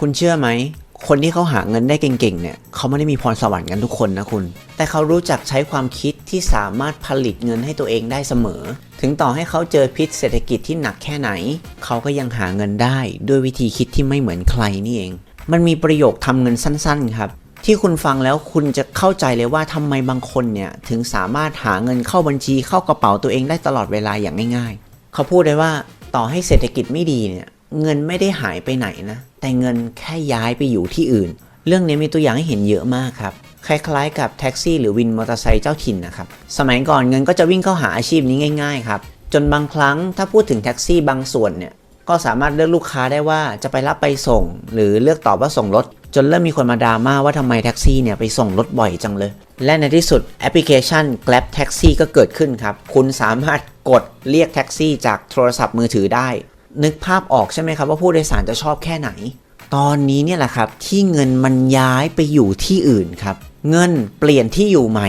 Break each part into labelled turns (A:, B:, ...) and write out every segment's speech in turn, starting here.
A: คุณเชื่อไหม คนที่เขาหาเงินได้เก่งๆ เนี่ยเขาไม่ได้มีพรสวรรค์กันทุกคนนะคุณ แต่เขารู้จักใช้ความคิดที่สามารถผลิตเงินให้ตัวเองได้เสมอ ถึงต่อให้เขาเจอพิษเศรษฐกิจที่หนักแค่ไหน เขาก็ยังหาเงินได้ด้วยวิธีคิดที่ไม่เหมือนใครนี่เอง มันมีประโยคทำเงินสั้น ๆ ครับที่คุณฟังแล้วคุณจะเข้าใจเลยว่าทำไมบางคนเนี่ยถึงสามารถหาเงินเข้าบัญชีเข้ากระเป๋าตัวเองได้ตลอดเวลาอย่างง่าย ๆ เขาพูดได้ว่าต่อให้เศรษฐกิจไม่ดีเนี่ยเงินไม่ได้หายไปไหนนะ แต่เงินแค่ย้ายไปอยู่ที่อื่น เรื่องนี้มีตัวอย่างให้เห็นเยอะมากครับคล้ายๆกับแท็กซี่หรือวินมอเตอร์ไซค์เจ้าถิ่นนะครับ สมัยก่อนเงินก็จะวิ่งเข้าหาอาชีพนี้ง่ายๆครับ จนบางครั้งถ้าพูดถึงแท็กซี่บางส่วนเนี่ย ก็สามารถเลือกลูกค้าได้ว่าจะไปรับไปส่ง หรือเลือกตอบว่าส่งรถ จนเริ่มมีคนมาดราม่าว่าทำไมแท็กซี่เนี่ยไปส่งรถบ่อยจังเลย และในที่สุดแอปพลิเคชัน Grab Taxi ก็เกิดขึ้นครับ คุณสามารถกดเรียกแท็กซี่จากโทรศัพท์มือถือได้ นึกภาพออกใช่ไหมครับว่าผู้โดยสารจะชอบแค่ไหน ตอนนี้เนี่ยแหละครับที่เงินมันย้ายไปอยู่ที่อื่นครับ เงินเปลี่ยนที่อยู่ใหม่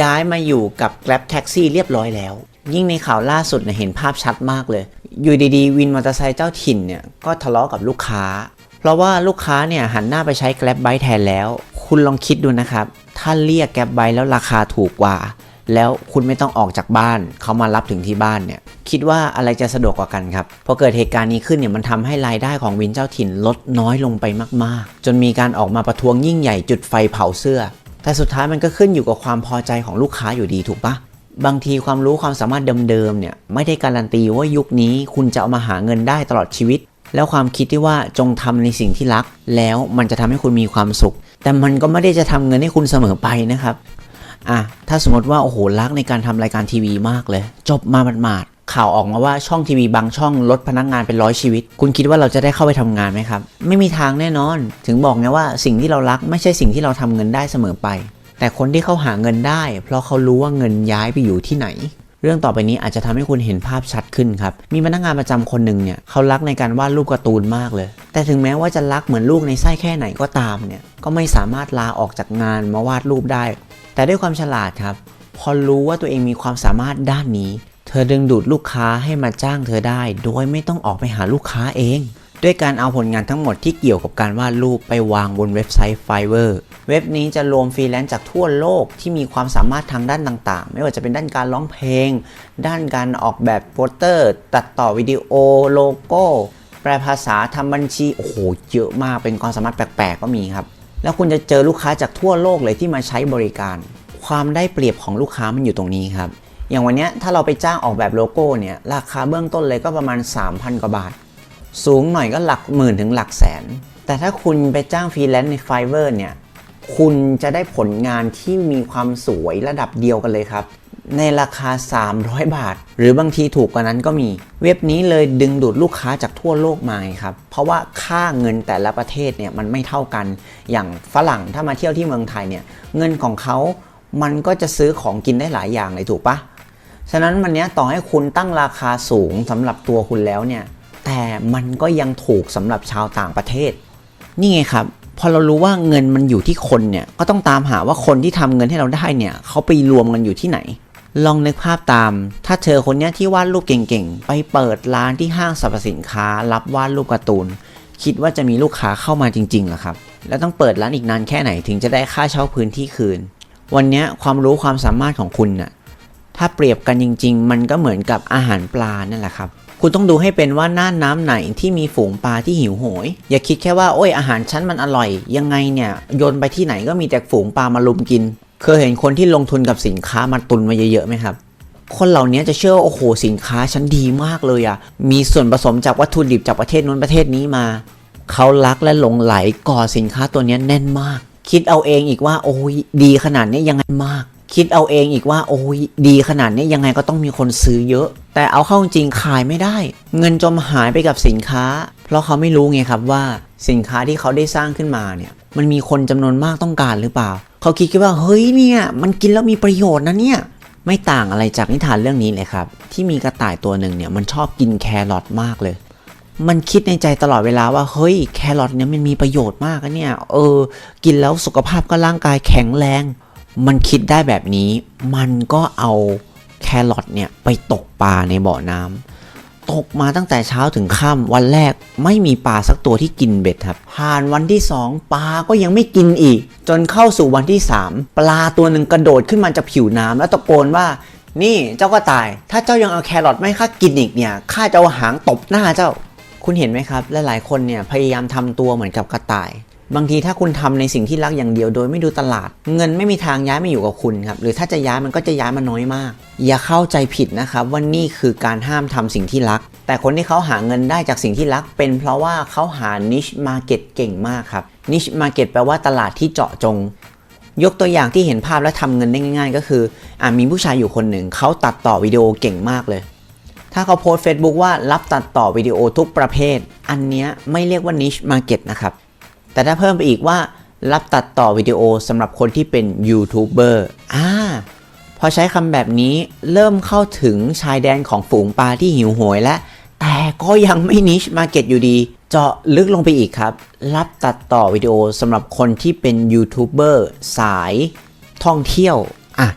A: ย้ายมาอยู่กับ Grab Taxi เรียบร้อยแล้ว ยิ่งในข่าวล่าสุดเนี่ยเห็นภาพชัดมากเลย อยู่ดีๆวินมอเตอร์ไซค์เจ้าถิ่นเนี่ยก็ทะเลาะกับลูกค้า เพราะว่าลูกค้าเนี่ยหันหน้าไปใช้ Grab Bike แทนแล้ว คุณลองคิดดูนะครับ ถ้าเรียก Grab Bike แล้วราคาถูกกว่า แล้วคุณไม่ต้องออกจากบ้านเขามารับถึงที่บ้านเนี่ยคิดว่าอะไรจะสะดวกกว่ากันครับพอเกิดเหตุการณ์นี้ขึ้นเนี่ยมันทำให้รายได้ของวินเจ้าถิ่นลดน้อยลงไปมาก ๆ จนมีการออกมาประท้วงยิ่งใหญ่จุดไฟเผาเสื้อ แต่สุดท้ายมันก็ขึ้นอยู่กับความพอใจของลูกค้าอยู่ดีถูกปะบางทีความรู้ความสามารถเดิมๆเนี่ยไม่ได้การันตีว่ายุคนี้คุณจะเอามาหาเงินได้ตลอดชีวิต แล้วความคิดที่ว่าจงทำในสิ่งที่รัก แล้วมันจะทำให้คุณมีความสุข แต่มันก็ไม่ได้จะทำเงินให้คุณเสมอไปนะครับ อะถ้าสมมติว่าโอ้โหรักในการทำรายการทีวีมากเลย จบมาหมาดๆข่าวออกมาว่าช่องทีวีบางช่องลดพนักงานเป็นร้อยชีวิต คุณคิดว่าเราจะได้เข้าไปทำงานไหมครับ ไม่มีทางแน่นอน ถึงบอกไงว่าสิ่งที่เรารักไม่ใช่สิ่งที่เราทำเงินได้เสมอไป แต่คนที่เขาหาเงินได้ เพราะเขารู้ว่าเงินย้ายไปอยู่ที่ไหนเรื่องต่อไปนี้อาจจะทำให้คุณเห็นภาพชัดขึ้นครับ มีพนักงานประจำคนหนึ่งเนี่ยเขารักในการวาดรูปการ์ตูนมากเลย แต่ถึงแม้ว่าจะรักเหมือนลูกในไส้แค่ไหนก็ตามเนี่ย ก็ไม่สามารถลาออกจากงานมาวาดรูปได้ แต่ด้วยความฉลาดครับ พอรู้ว่าตัวเองมีความสามารถด้านนี้ เธอดึงดูดลูกค้าให้มาจ้างเธอได้ โดยไม่ต้องออกไปหาลูกค้าเอง ด้วยการเอาผลงานทั้งหมดที่เกี่ยวกับการวาดรูปไปวางบนเว็บไซต์ Fiverr เว็บนี้จะรวมฟรีแลนซ์จากทั่วโลกที่มีความสามารถทางด้านต่างๆ ไม่ว่าจะเป็นด้านการร้องเพลง ด้านการออกแบบโปสเตอร์ ตัดต่อวิดีโอโลโก้ แปลภาษาทำบัญชี โอ้โห เยอะมากเป็นความสามารถแปลกๆก็มีครับ แล้วคุณจะเจอลูกค้าจากทั่วโลกเลยที่มาใช้บริการ ความได้เปรียบของลูกค้ามันอยู่ตรงนี้ครับ อย่างวันนี้ถ้าเราไปจ้างออกแบบโลโก้เนี่ยราคาเบื้องต้นเลยก็ประมาณ 3,000 กว่าบาท สูงหน่อยก็หลักหมื่นถึงหลักแสน แต่ถ้าคุณไปจ้างฟรีแลนซ์ใน Fiverr เนี่ยคุณจะได้ผลงานที่มีความสวยระดับเดียวกันเลยครับ ในราคา 300 บาท หรือบางทีถูกกว่านั้นก็มี เว็บนี้เลยดึงดูดลูกค้าจากทั่วโลกมาครับ เพราะว่าค่าเงินแต่ละประเทศเนี่ยมันไม่เท่ากัน อย่างฝรั่งถ้ามาเที่ยวที่เมืองไทยเนี่ยเงินของเขา มันก็จะซื้อของกินได้หลายอย่างเลยถูกปะฉะนั้นวันนี้ต่อให้คุณตั้งราคาสูงสำหรับตัวคุณแล้วเนี่ย แต่มันก็ยังถูกสำหรับชาวต่างประเทศ นี่ไงครับพอเรารู้ว่าเงินมันอยู่ที่คนเนี่ย ก็ต้องตามหาว่าคนที่ทำเงินให้เราได้เนี่ยเขาไปรวมกันอยู่ที่ไหน ลองนึกภาพตาม ถ้าเธอคนนี้ที่วาดรูปเก่งๆ ไปเปิดร้านที่ห้างสรรพสินค้า รับวาดรูปการ์ตูน คิดว่าจะมีลูกค้าเข้ามาจริงๆหรอครับ แล้วต้องเปิดร้านอีกนานแค่ไหนถึงจะได้ค่าเช่าพื้นที่คืน วันนี้ความรู้ความสามารถของคุณน่ะ ถ้าเปรียบกันจริง ๆ มันก็เหมือนกับอาหารปลานั่นแหละครับคุณต้องดูให้เป็นว่าน้าน้ำไหนที่มีฝูงปลาที่หิวโหย อย่าคิดแค่ว่าโอ้ยอาหารชั้นมันอร่อย ยังไงเนี่ยโยนไปที่ไหนก็มีแต่ฝูงปลามาลุมกิน เคยเห็นคนที่ลงทุนกับสินค้ามาตุนมาเยอะๆไหมครับ คนเหล่านี้จะเชื่อว่าโอ้โหสินค้าชั้นดีมากเลยอะมีส่วนผสมจากวัตถุดิบจากประเทศนู้นประเทศนี้มา เขารักและหลงไหลก่อสินค้าตัวนี้แน่นมาก คิดเอาเองอีกว่าโอ้ยดีขนาดนี้ยังไงมาก คิดเอาเองอีกว่าโอ้ยดีขนาดนี้ยังไงก็ต้องมีคนซื้อเยอะ แต่เอาเข้าจริงขายไม่ได้ เงินจมหายไปกับสินค้า เพราะเขาไม่รู้ไงครับว่าสินค้าที่เขาได้สร้างขึ้นมาเนี่ย มันมีคนจำนวนมากต้องการหรือเปล่า เขาคิดแค่ว่าเฮ้ยเนี่ยมันกินแล้วมีประโยชน์นะเนี่ยไม่ต่างอะไรจากนิทานเรื่องนี้เลยครับ ที่มีกระต่ายตัวหนึ่งเนี่ยมันชอบกินแครอทมากเลย มันคิดในใจตลอดเวลาว่าเฮ้ยแครอทเนี่ยมันมีประโยชน์มากนะเนี่ยเออ กินแล้วสุขภาพก็ร่างกายแข็งแรง มันคิดได้แบบนี้ มันก็เอาแครอทเนี่ยไปตกปลาในบ่อน้ำ ตกมาตั้งแต่เช้าถึงค่ำวันแรกไม่มีปลาสักตัวที่กินเบ็ดครับผ่านวันที่ 2 ปลาก็ยังไม่กินอีก จนเข้าสู่วันที่ 3 ปลาตัวหนึ่งกระโดดขึ้นมาจากผิวน้ำแล้วตะโกนว่า นี่เจ้าก็ตาย ถ้าเจ้ายังเอาแครอทไม่ข้ากินอีกเนี่ยข้าจะเอาหางตบหน้าเจ้า คุณเห็นไหมครับ หลายๆคนเนี่ยพยายามทำตัวเหมือนกับกระต่าย บางทีถ้าคุณทำในสิ่งที่รักอย่างเดียวโดยไม่ดูตลาด เงินไม่มีทางย้ายมาอยู่กับคุณครับหรือถ้าจะย้ายมันก็จะย้ายมาน้อยมาก อย่าเข้าใจผิดนะครับว่านี่คือการห้ามทำสิ่งที่รัก แต่คนที่เขาหาเงินได้จากสิ่งที่รัก เป็นเพราะว่าเขาหา niche market เก่งมากครับ niche market แปลว่าตลาดที่เจาะจง ยกตัวอย่างที่เห็นภาพและทำเงินได้ง่าย ๆ ก็คืออ่ามีผู้ชายอยู่คนหนึ่งเขาตัดต่อวิดีโอเก่งมากเลยถ้าเขาโพสต์ Facebook ว่ารับตัดต่อวิดีโอทุกประเภท อันเนี้ยไม่เรียกว่า niche market นะครับ แต่ถ้าเพิ่มไปอีกว่ารับตัดต่อวิดีโอสำหรับคนที่เป็นยูทูบเบอร์อ่าพอใช้คำแบบนี้เริ่มเข้าถึงชายแดนของฝูงปลาที่หิวโหยและ แต่ก็ยังไม่ niche market อยู่ดี เจาะลึกลงไปอีกครับ รับตัดต่อวิดีโอสำหรับคนที่เป็นยูทูบเบอร์สายท่องเที่ยวอะ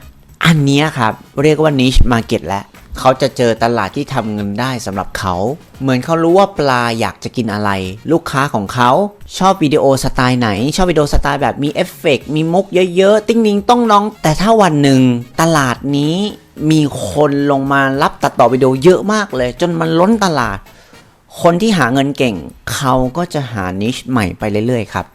A: อันนี้ครับ เรียกว่า niche market แล้ว เขาจะเจอตลาดที่ทำเงินได้สำหรับเขา เหมือนเขารู้ว่าปลาอยากจะกินอะไร ลูกค้าของเขา ชอบวิดีโอสไตล์ไหน ชอบวิดีโอสไตล์แบบมีเอฟเฟกต์มีมุกเยอะๆ ติ้งนิงต้องน้อง แต่ถ้าวันหนึ่งตลาดนี้มีคนลงมารับตัดต่อวิดีโอเยอะมากเลย จนมันล้นตลาด คนที่หาเงินเก่ง เขาก็จะหานิชใหม่ไปเรื่อยๆครับ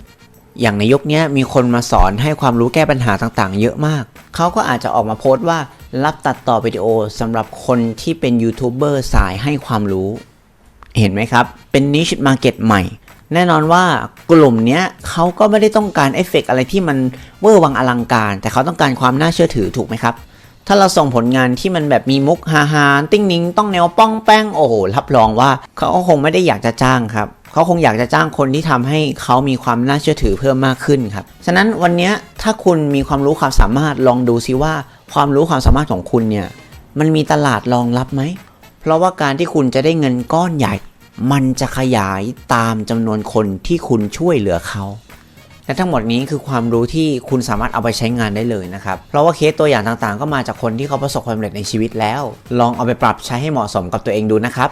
A: อย่างในยุคนี้มีคนมาสอนให้ความรู้แก้ปัญหาต่างๆ เยอะมาก เขาก็อาจจะออกมาโพสต์ว่า รับตัดต่อวิดีโอสำหรับคนที่เป็นยูทูบเบอร์สายให้ความรู้ เห็นไหมครับ เป็นนิชมาร์เก็ตใหม่ แน่นอนว่ากลุ่มเนี้ยเขาก็ไม่ได้ต้องการเอฟเฟกต์อะไรที่มันเวอร์วังอลังการ แต่เขาต้องการความน่าเชื่อถือถูกไหมครับ ถ้าเราส่งผลงานที่มันแบบมีมุกฮาฮาติ้งนิงต้องแนวป้องแป้งโอ้โหรับรองว่าเขาคงไม่ได้อยากจะจ้างครับเขาคงอยากจะจ้างคนที่ทำให้เขามีความน่าเชื่อถือเพิ่มมากขึ้นครับ ฉะนั้นวันนี้ถ้าคุณมีความรู้ความสามารถลองดูซิว่า ความรู้ความสามารถของคุณเนี่ยมันมีตลาดรองรับไหม เพราะว่าการที่คุณจะได้เงินก้อนใหญ่ มันจะขยายตามจำนวนคนที่คุณช่วยเหลือเขา และทั้งหมดนี้คือความรู้ที่คุณสามารถเอาไปใช้งานได้เลยนะครับ เพราะว่าเคสตัวอย่างต่างๆ ก็มาจากคนที่เขาประสบความสำเร็จในชีวิตแล้ว ลองเอาไปปรับใช้ให้เหมาะสมกับตัวเองดูนะครับ